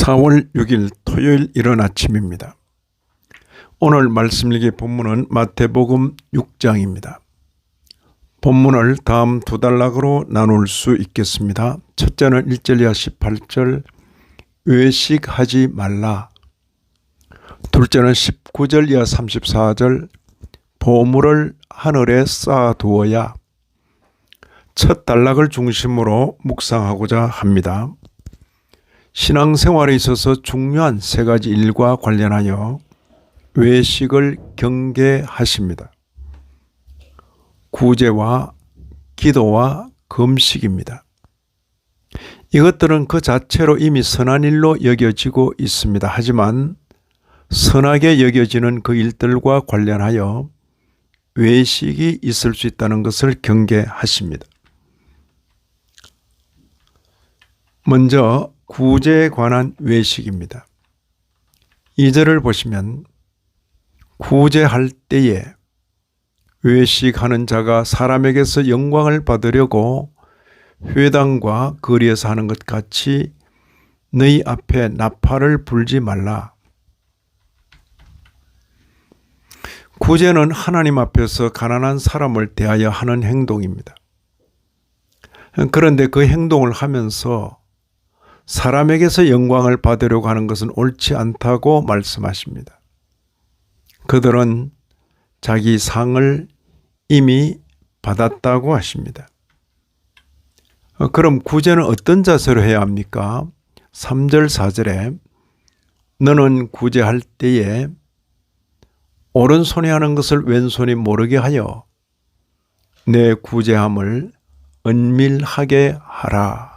4월 6일 토요일 이른 아침입니다. 오늘 말씀 읽기 본문은 마태복음 6장입니다. 본문을 다음 두 단락으로 나눌 수 있겠습니다. 첫째는 1절 이하 18절 외식하지 말라. 둘째는 19절 이하 34절 보물을 하늘에 쌓아두어야 첫 단락을 중심으로 묵상하고자 합니다. 신앙생활에 있어서 중요한 세 가지 일과 관련하여 외식을 경계하십니다. 구제와 기도와 금식입니다. 이것들은 그 자체로 이미 선한 일로 여겨지고 있습니다. 하지만 선하게 여겨지는 그 일들과 관련하여 외식이 있을 수 있다는 것을 경계하십니다. 먼저 구제에 관한 외식입니다. 이절을 보시면 구제할 때에 외식하는 자가 사람에게서 영광을 받으려고 회당과 거리에서 하는 것 같이 너희 앞에 나팔을 불지 말라. 구제는 하나님 앞에서 가난한 사람을 대하여 하는 행동입니다. 그런데 그 행동을 하면서 사람에게서 영광을 받으려고 하는 것은 옳지 않다고 말씀하십니다. 그들은 자기 상을 이미 받았다고 하십니다. 어, 그럼 구제는 어떤 자세로 해야 합니까? 3절, 4절에 너는 구제할 때에 오른손이 하는 것을 왼손이 모르게 하여 내 구제함을 은밀하게 하라.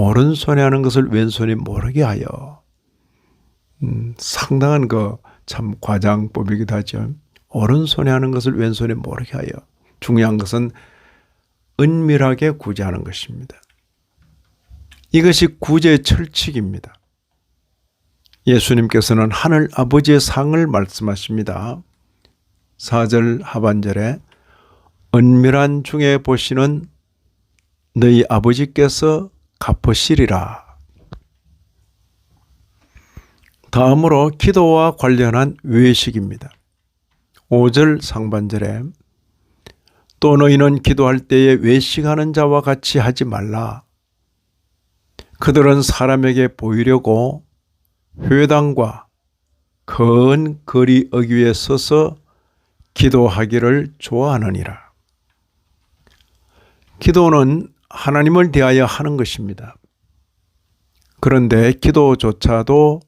오른손에 하는 것을 왼손이 모르게 하여 음, 상당한 그 참 과장법이기도 하죠. 오른손에 하는 것을 왼손에 모르게 하여 중요한 것은 은밀하게 구제하는 것입니다. 이것이 구제의 철칙입니다. 예수님께서는 하늘 아버지의 상을 말씀하십니다. 4절 하반절에 은밀한 중에 보시는 너희 아버지께서 갚으시리라. 다음으로 기도와 관련한 외식입니다. 5절 상반절에 또 너희는 기도할 때에 외식하는 자와 같이 하지 말라. 그들은 사람에게 보이려고 회당과 큰 거리 어귀에 서서 기도하기를 좋아하느니라. 기도는 하나님을 대하여 하는 것입니다. 그런데 기도조차도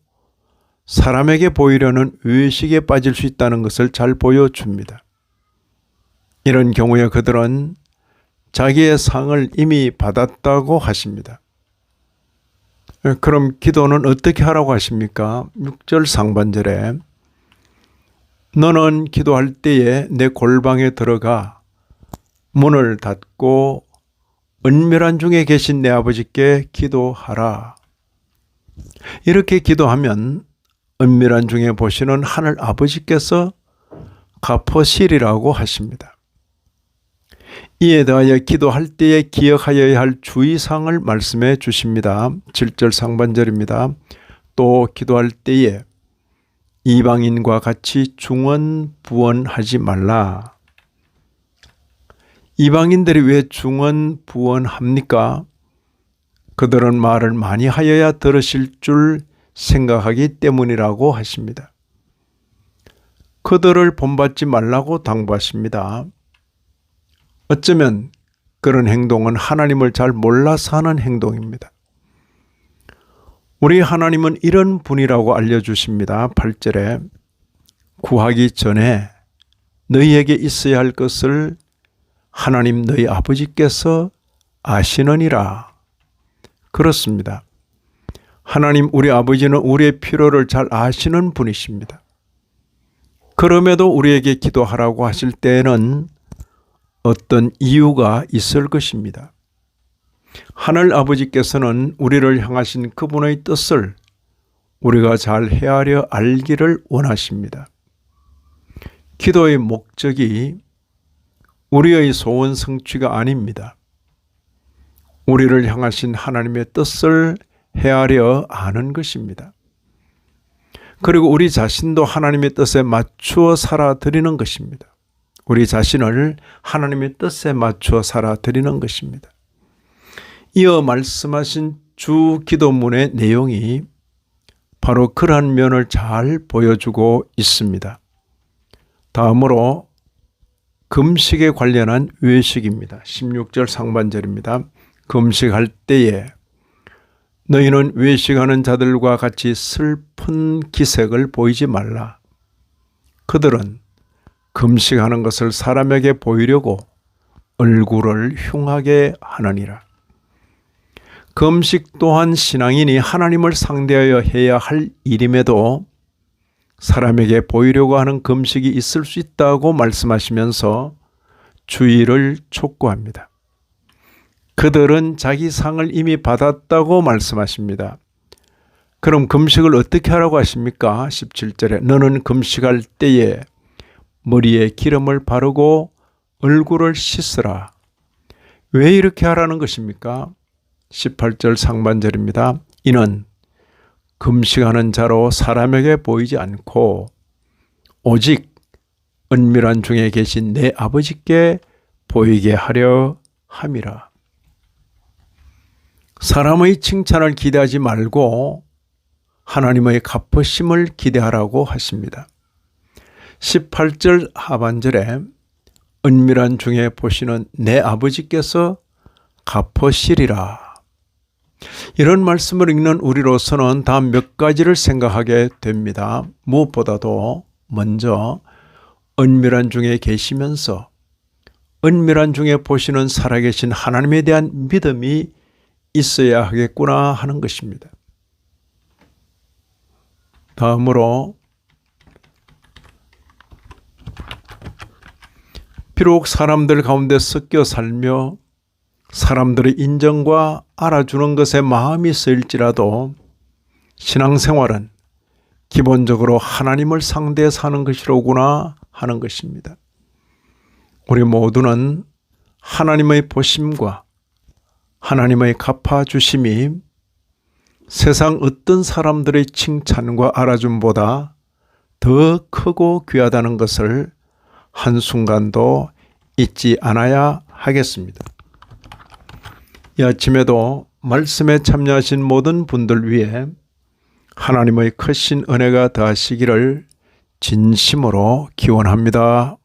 사람에게 보이려는 의식에 빠질 수 있다는 것을 잘 보여줍니다. 이런 경우에 그들은 자기의 상을 이미 받았다고 하십니다. 그럼 기도는 어떻게 하라고 하십니까? 6절 상반절에 너는 기도할 때에 내 골방에 들어가 문을 닫고 은밀한 중에 계신 내 아버지께 기도하라. 이렇게 기도하면 은밀한 중에 보시는 하늘 아버지께서 갚으시리라고 하십니다. 이에 대하여 기도할 때에 기억하여야 할 주의사항을 말씀해 주십니다. 7절 상반절입니다. 또 기도할 때에 이방인과 같이 중언부언하지 말라. 이방인들이 왜 중언 부언합니까? 그들은 말을 많이 하여야 들으실 줄 생각하기 때문이라고 하십니다. 그들을 본받지 말라고 당부하십니다. 어쩌면 그런 행동은 하나님을 잘 몰라서 하는 행동입니다. 우리 하나님은 이런 분이라고 알려주십니다. 8절에 구하기 전에 너희에게 있어야 할 것을 하나님 너희 아버지께서 아시느니라. 그렇습니다. 하나님 우리 아버지는 우리의 필요를 잘 아시는 분이십니다. 그럼에도 우리에게 기도하라고 하실 때에는 어떤 이유가 있을 것입니다. 하늘 아버지께서는 우리를 향하신 그분의 뜻을 우리가 잘 헤아려 알기를 원하십니다. 기도의 목적이 우리의 소원 성취가 아닙니다. 우리를 향하신 하나님의 뜻을 헤아려 아는 것입니다. 그리고 우리 자신도 하나님의 뜻에 맞추어 살아 드리는 것입니다. 우리 자신을 하나님의 뜻에 맞추어 살아 드리는 것입니다. 이어 말씀하신 주 기도문의 내용이 바로 그러한 면을 잘 보여주고 있습니다. 다음으로 금식에 관련한 외식입니다. 16절 상반절입니다. 금식할 때에 너희는 외식하는 자들과 같이 슬픈 기색을 보이지 말라. 그들은 금식하는 것을 사람에게 보이려고 얼굴을 흉하게 하느니라. 금식 또한 신앙인이 하나님을 상대하여 해야 할 일임에도 사람에게 보이려고 하는 금식이 있을 수 있다고 말씀하시면서 주의를 촉구합니다. 그들은 자기 상을 이미 받았다고 말씀하십니다. 그럼 금식을 어떻게 하라고 하십니까? 17절에 너는 금식할 때에 머리에 기름을 바르고 얼굴을 씻으라. 왜 이렇게 하라는 것입니까? 18절 상반절입니다. 이는 금식하는 자로 사람에게 보이지 않고 오직 은밀한 중에 계신 내 아버지께 보이게 하려 함이라. 사람의 칭찬을 기대하지 말고 하나님의 갚으심을 기대하라고 하십니다. 18절 하반절에 은밀한 중에 보시는 내 아버지께서 갚으시리라. 이런 말씀을 읽는 우리로서는 다음 몇 가지를 생각하게 됩니다. 무엇보다도 먼저 은밀한 중에 계시면서 은밀한 중에 보시는 살아계신 하나님에 대한 믿음이 있어야 하겠구나 하는 것입니다. 다음으로 비록 사람들 가운데 섞여 살며 사람들의 인정과 알아주는 것에 마음이 쓰일지라도 신앙생활은 기본적으로 하나님을 상대해 사는 것이로구나 하는 것입니다. 우리 모두는 하나님의 보심과 하나님의 갚아주심이 세상 어떤 사람들의 칭찬과 알아줌보다 더 크고 귀하다는 것을 한순간도 잊지 않아야 하겠습니다. 이 아침에도 말씀에 참여하신 모든 분들 위해 하나님의 크신 은혜가 더하시기를 진심으로 기원합니다.